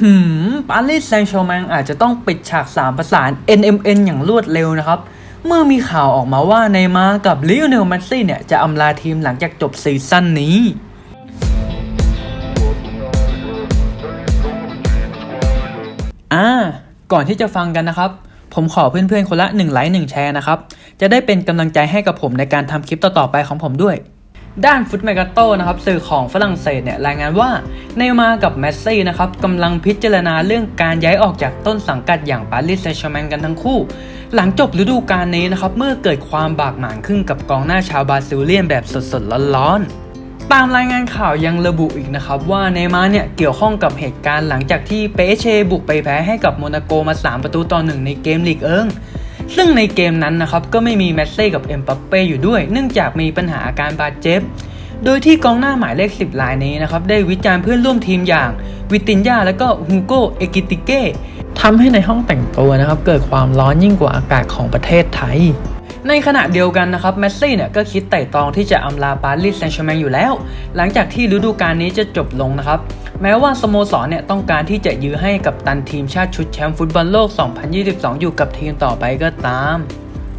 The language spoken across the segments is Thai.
หือปารีสแซงต์แชร์แมงอาจจะต้องปิดฉากสามประสาน NMN อย่างรวดเร็วนะครับ เมื่อมีข่าวออกมาว่าในมาร์กับลิโอเนลเมสซี่เนี่ยจะอำลาทีมหลังจากจบซีซั่นนี้อ่าก่อนที่จะฟังกันนะครับ ผมขอเพื่อนๆคนละ1ไลค์1แชร์นะครับ จะได้เป็นกำลังใจให้กับผมในการทำคลิปต่อๆไปของผมด้วย ด้านฟุตเมกาโตนะครับสื่อของฝรั่งเศสเนี่ยรายงานว่าเนย์มาร์กับเมสซี่นะครับกำลังพิจารณาเรื่องการย้ายออกจากต้นสังกัดอย่างปารีสแซงต์แชร์แมงกันทั้งคู่ หลังจบฤดูกาลนี้นะครับเมื่อเกิดความบากหมางขึ้นกับกองหน้าชาวบราซิลเลียนแบบสดๆร้อนๆตามรายงานข่าวยังระบุอีกนะครับว่าเนย์มาร์เนี่ยเกี่ยวข้องกับเหตุการณ์หลังจากที่เปเชบุกไปแพ้ให้กับโมนาโกมา 3 ประตูต่อหนึ่งในเกมลีกเอิง ซึ่งในเกมนั้นนะครับก็ไม่มีเมสซี่กับเอ็มบัปเป้อยู่ด้วย เนื่องจากมีปัญหาอาการบาดเจ็บ โดยที่กองหน้าหมายเลข 10รายนี้นะครับได้วิจารณ์เพื่อนร่วมทีมอย่างวิตินยาและก็ฮูโกเอกิติเก้ทำให้ในห้องแต่งตัวนะครับเกิดความร้อนยิ่งกว่าอากาศของประเทศไทย ในขณะเดียวกันนะครับเมสซี่เนี่ยก็คิดไต่ตองที่จะอำลาปารีสแซงต์แชร์แมงอยู่แล้ว หลังจากที่ฤดูกาลนี้จะจบลงนะครับ แม้ว่าสโมสรเนี่ยต้องการที่จะยื้อให้กับตันทีมชาติชุดแชมป์ฟุตบอลโลก 2022 อยู่กับทีมต่อไปก็ตาม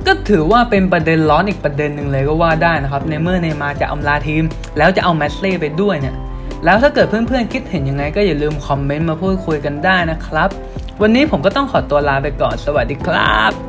ก็ถือว่าเป็นประเด็นร้อนอีกประเด็นหนึ่งเลยก็ว่าได้นะครับ ในเมื่อเนย์มาจะอำลาทีม แล้วจะเอาแมสเล่ไปด้วยเนี่ยแล้วถ้าเกิดเพื่อนๆคิดเห็นยังไงก็อย่าลืมคอมเมนต์มาพูดคุยกันได้นะครับ วันนี้ผมก็ต้องขอตัวลาไปก่อนสวัสดีครับ